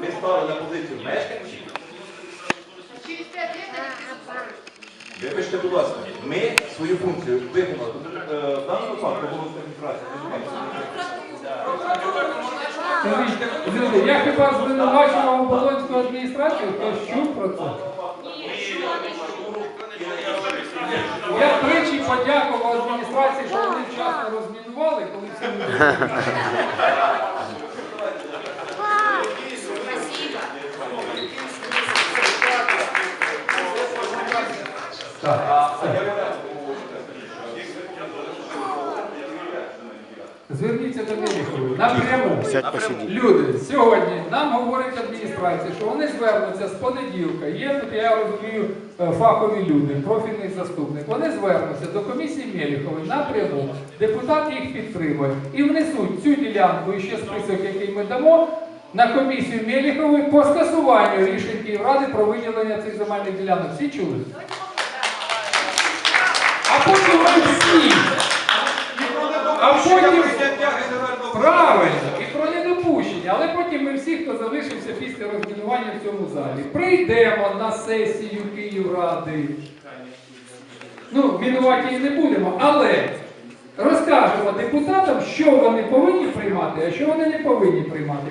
ми стали на позицію мешканців. Вибачте, будь ласка, ми свою функцію виконали. Е, В даному випадку голос адміністрації. Я хіба звинувачував Оболонську адміністрацію, хтось чув про це? Я тричі подякував адміністрації, що вони вчасно розмінували, коли всі Так. Зверніться до Мельникової напряму. Люди, сьогодні нам говорить адміністрація, що вони звернуться з понеділка. Є тут, я розумію, е, фахові люди, профільний заступник. Вони звернуться до комісії Меліхової напряму. Депутат їх підтримує і внесуть цю ділянку і ще список, який ми дамо. На комісію Меліхової по скасуванню рішень Київради про виділення цих земельних ділянок. Всі чули? Всі. А потім Правильно, і про недопущення. Але потім ми всі, хто залишився після розмінування в цьому залі, прийдемо на сесію Київради. Ну, винуваті її не будемо, але розкажемо депутатам, що вони повинні приймати, а що вони не повинні приймати.